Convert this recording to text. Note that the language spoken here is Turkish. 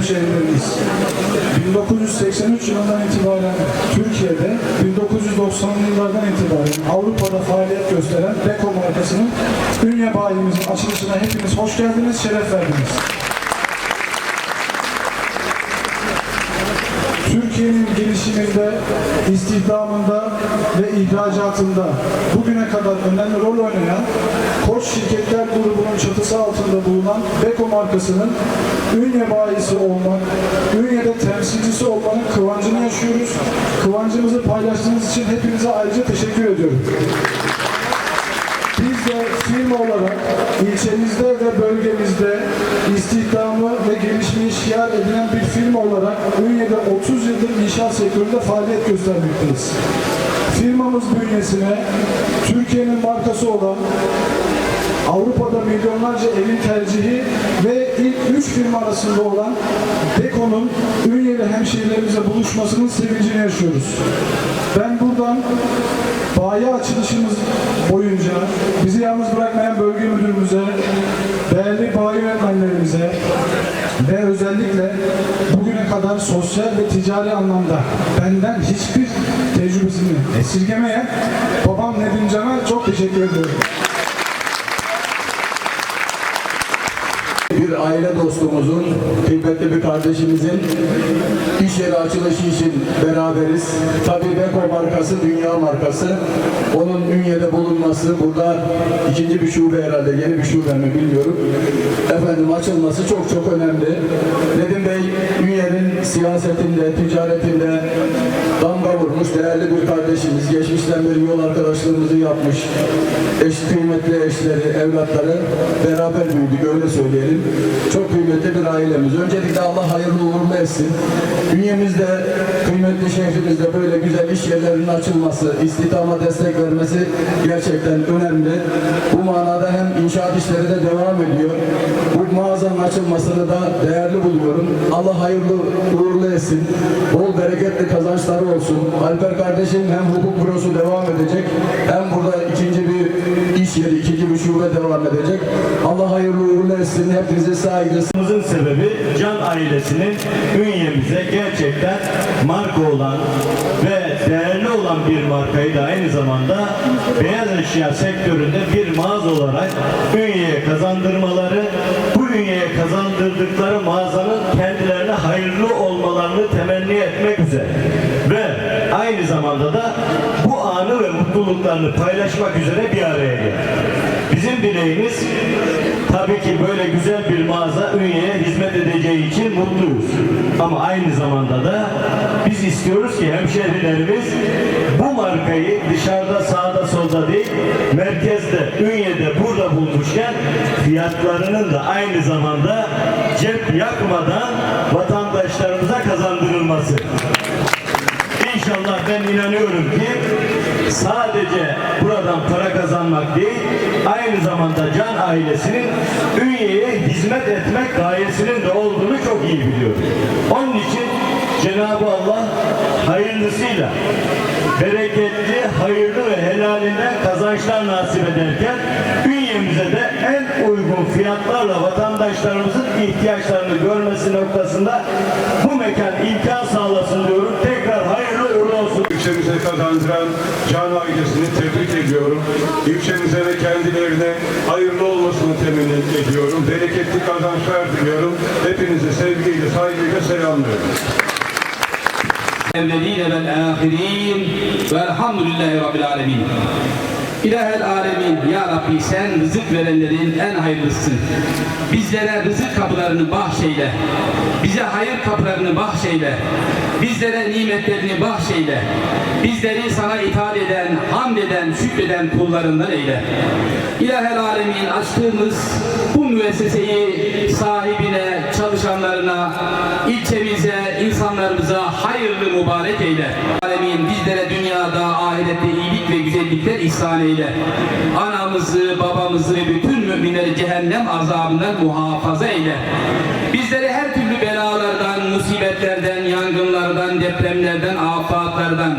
hemşehrilerimiz. 1983 yılından itibaren Türkiye'de, 1990'lı yıllardan itibaren Avrupa'da faaliyet gösteren Beko markasının Ünye bayimizin açılışına hepiniz hoş geldiniz, şeref verdiniz. Türkiye'nin gelişiminde, istihdamında ve ihracatında bugüne kadar önemli rol oynayan Koç Şirketler grubunun çatısı altında bulunan Beko markasının Ünye bayisi olmak, Ünye'de temsilcisi olmanın kıvancını yaşıyoruz. Kıvancımızı paylaştığınız için hepinize ayrıca teşekkür ediyorum. Biz de firma olarak ilçemizde ve bölgemizde istihdamı ve gelişmeyi şiar edinen bir firma olarak Ünye'de 30 yıldır inşaat sektöründe faaliyet göstermekteyiz. Firmamız bünyesine Türkiye'nin markası olan Avrupa'da milyonlarca evin tercihi ve ilk üç firma arasında olan Beko'nun Ünye'li hemşehrilerimizle buluşmasının sevincini yaşıyoruz. Ben buradan bayi açılışımız boyunca bizi yalnız bırakmayan bölge müdürümüze, değerli bayi öğretmenlerimize ve özellikle bugüne kadar sosyal ve ticari anlamda benden hiçbir tecrübesini esirgemeyen babam Nedim Can'a çok teşekkür ediyorum. Bir aile dostumuzun, kıymetli bir kardeşimizin iş yeri açılışı için beraberiz. Tabii Beko markası dünya markası. Onun Ünye'de bulunması, burada ikinci bir şube herhalde, yeni bir şube mi bilmiyorum. Efendim açılması çok çok önemli. Nedim Bey, Ünye'nin siyasetinde, ticaretinde damga vurmuş değerli bir kardeşimiz. Geçmişten beri yol arkadaşlığımızı yapmış. Eş, kıymetli eşleri, evlatları beraber büyüdük öyle söyleyelim. Çok kıymetli bir ailemiz. Öncelikle Allah hayırlı uğurlu etsin. Dünyamızda kıymetli şehrimizde böyle güzel iş yerlerinin açılması, istihdama destek vermesi gerçekten önemli. Bu manada hem inşaat işleri de devam ediyor. Bu mağazanın açılmasını da değerli buluyorum. Allah hayırlı uğurlu etsin. Bol bereketli kazançları olsun. Alper kardeşim hem hukuk bürosu devam edecek hem burada ikinci bir iş yeri, ikinci şube devam edecek. Allah hayırlı uğurlu etsin. Hepinize saygısı. Bunun sebebi Can ailesinin ünyemize gerçekten marka olan ve değerli olan bir markayı da aynı zamanda beyaz eşya sektöründe bir mağaza olarak ünyeye kazandırmaları, bu ünyeye kazandırdıkları mağazanın kendilerine hayırlı olmalarını temenni etmek üzere ve aynı zamanda da bu anı ve mutluluklarını paylaşmak üzere bir araya geldik. Bizim dileğimiz tabii ki böyle güzel bir mağaza Ünye'ye hizmet edeceği için mutluyuz. Ama aynı zamanda da biz istiyoruz ki hemşehrilerimiz bu markayı dışarıda sağda solda değil merkezde Ünye'de burada bulmuşken fiyatlarının da aynı zamanda cep yakmadan vatandaşlarımıza kazandırılması. İnşallah ben inanıyorum ki sadece buradan para kazanmak değil, aynı zamanda Can ailesinin Ünye'ye hizmet etmek gayesinin de olduğunu çok iyi biliyorum. Onun için Cenab-ı Allah hayırlısıyla bereketli, hayırlı ve helalinden kazançlar nasip ederken Ünye'mize de en uygun fiyatlarla vatandaşlarımızın ihtiyaçlarını görmesi noktasında bu mekan imkan sağlasın diyorum. Olsun. İlçemize kazandıran Can ailesini tebrik ediyorum. İlçemize ve kendilerine hayırlı olmasını temenni ediyorum. Bereketli kazançlar diliyorum. Hepinizi sevgiyle, saygıyla selamlıyorum. evveline vel ahirin velhamdülillahi rabbil alemin. İlahel alemin ya Rabbi sen rızık verenlerin en hayırlısısın. Bizlere rızık kapılarını bahşeyle. Bize hayır kapılarını bahşeyle. Bizlere nimetlerini bahşeyle. Bizleri sana itaat eden, hamd eden, şükreden kullarından eyle. İlahel alemin açtığımız bu müesseseyi sahibine, çalışanlarına, ilçemize, insanlarımıza hayırlı mübarek eyle. Alemin bizlere dünyada, ahirette iyilik ve güzellikler ihsan eyle. Anamızı, babamızı ve bütün müminleri cehennem azabından muhafaza eyle. Bizleri her türlü belalardan, musibetlerden, yangınlardan, depremlerden, afatlardan,